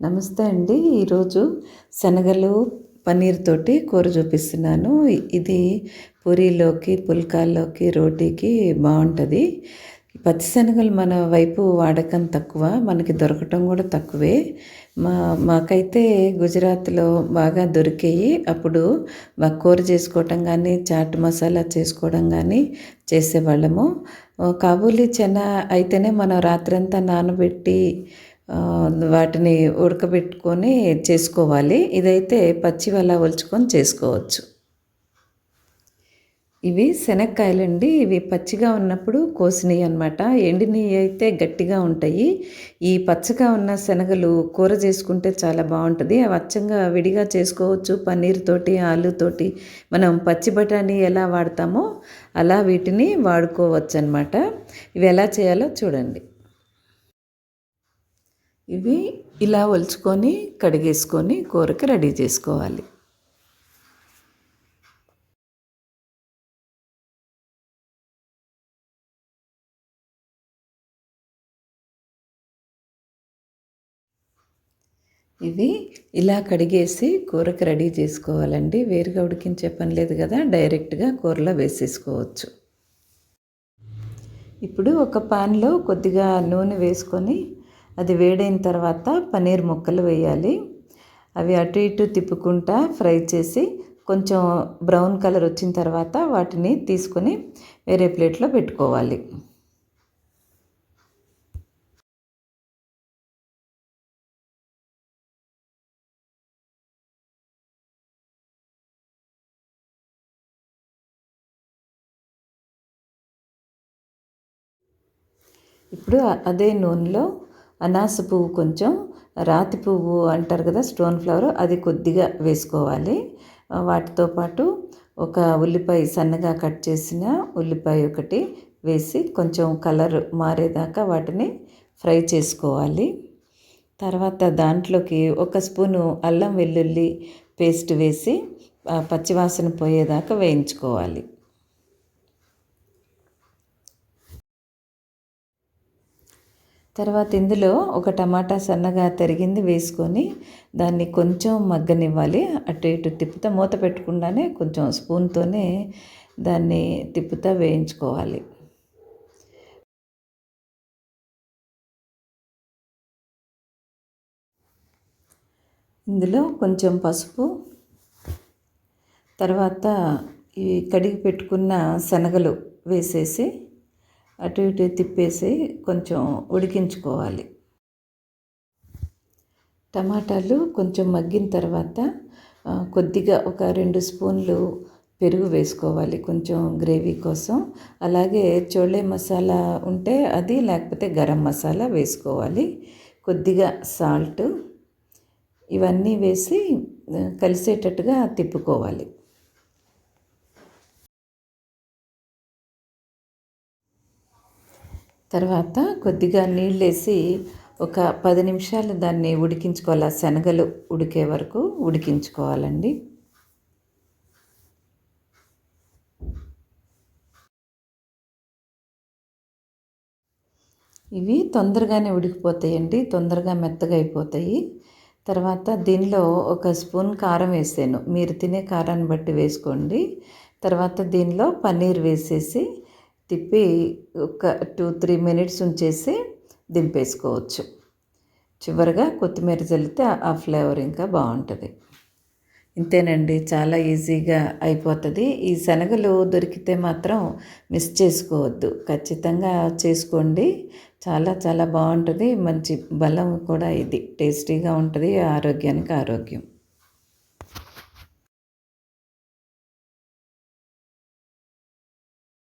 నమస్తే అండి. ఈరోజు శనగలు పన్నీర్ తోటి కూర చూపిస్తున్నాను. ఇది పూరీలోకి పుల్కాల్లోకి రోటీకి బాగుంటుంది. పచ్చిశనగలు మన వైపు వాడకం తక్కువ మనకి దొరకటం కూడా తక్కువే. మా మాకైతే గుజరాత్లో బాగా దొరికాయి. అప్పుడు మా కూర చేసుకోవటం కానీ చాట్ మసాలా చేసుకోవడం కానీ చేసేవాళ్ళము. కాబూలీ చెన అయితేనే మనం రాత్రంతా నానబెట్టి వాటిని ఉడకబెట్టుకొని చేసుకోవాలి. ఇదైతే పచ్చి వల్ల ఒలుచుకొని చేసుకోవచ్చు. ఇవి శనక్కాయలండి. ఇవి పచ్చిగా ఉన్నప్పుడు కోసినవి అనమాట ఎండినవి అయితే గట్టిగా ఉంటాయి. ఈ పచ్చగా ఉన్న శనగలు కూర చేసుకుంటే చాలా బాగుంటుంది. అవి అచ్చంగా విడిగా చేసుకోవచ్చు. పన్నీర్ తోటి ఆలుతోటి మనం పచ్చి బఠానీ ఎలా వాడతామో అలా వీటిని వాడుకోవచ్చు అనమాట ఇవి ఎలా చేయాలో చూడండి. ఇవి ఇలా ఒలుచుకొని కడిగేసుకొని కూరకి రెడీ చేసుకోవాలి. ఇవి ఇలా కడిగేసి కూరకి రెడీ చేసుకోవాలండి. వేరుగా ఉడికించే పని లేదు కదా డైరెక్ట్గా కూరలో వేసేసుకోవచ్చు. ఇప్పుడు ఒక పాన్లో కొద్దిగా నూనె వేసుకొని అది వేడైన తర్వాత పన్నీర్ ముక్కలు వేయాలి. అవి అటు ఇటు తిప్పుకుంటా ఫ్రై చేసి కొంచెం బ్రౌన్ కలర్ వచ్చిన తర్వాత వాటిని తీసుకొని వేరే ప్లేట్లో పెట్టుకోవాలి. ఇప్పుడు అదే నూనెలో అనాస పువ్వు కొంచెం రాతి పువ్వు అంటారు కదా స్టోన్ ఫ్లవర్ అది కొద్దిగా వేసుకోవాలి. వాటితో పాటు ఒక ఉల్లిపాయ సన్నగా కట్ చేసిన ఉల్లిపాయ ఒకటి వేసి కొంచెం కలర్ మారేదాకా వాటిని ఫ్రై చేసుకోవాలి. తర్వాత దాంట్లోకి ఒక స్పూను అల్లం వెల్లుల్లి పేస్ట్ వేసి పచ్చివాసన పోయేదాకా వేయించుకోవాలి. తర్వాత ఇందులో ఒక టమాటా సన్నగా తరిగింది వేసుకొని దాన్ని కొంచెం మగ్గనివ్వాలి. అటు ఇటు తిప్పుతా మూత పెట్టకుండానే కొంచెం స్పూన్తోనే దాన్ని తిప్పుతా వేయించుకోవాలి. ఇందులో కొంచెం పసుపు తర్వాత ఈ కడిగి పెట్టుకున్న శనగలు వేసేసి అటు ఇటు తిప్పేసి కొంచెం ఉడికించుకోవాలి. టమాటాలు కొంచెం మగ్గిన తర్వాత కొద్దిగా ఒక రెండు స్పూన్లు పెరుగు వేసుకోవాలి కొంచెం గ్రేవీ కోసం. అలాగే చోళే మసాలా ఉంటే అది లేకపోతే గరం మసాలా వేసుకోవాలి. కొద్దిగా సాల్ట్ ఇవన్నీ వేసి కలిసేటట్టుగా తిప్పుకోవాలి. తర్వాత కొద్దిగా నీళ్ళేసి ఒక పది నిమిషాలు దాన్ని ఉడికించుకోవాలి. శనగలు ఉడికే వరకు ఉడికించుకోవాలండి. ఇవి తొందరగానే ఉడికిపోతాయండి. తొందరగా మెత్తగా అయిపోతాయి. తర్వాత దీనిలో ఒక స్పూన్ కారం వేసాను. మీరు తినే కారాన్ని బట్టి వేసుకోండి. తర్వాత దీనిలో పన్నీర్ వేసేసి తిప్పి ఒక టూ త్రీ మినిట్స్ ఉంచేసి దింపేసుకోవచ్చు. చివరిగా కొత్తిమీర చల్లితే ఆ ఫ్లేవర్ ఇంకా బాగుంటుంది. ఇంతేనండి చాలా ఈజీగా అయిపోతుంది. ఈ శనగలు దొరికితే మాత్రం మిస్ చేసుకోవద్దు. ఖచ్చితంగా చేసుకోండి. చాలా చాలా బాగుంటుంది. మంచి బలం కూడా ఇది. టేస్టీగా ఉంటుంది. ఆరోగ్యానికి ఆరోగ్యం.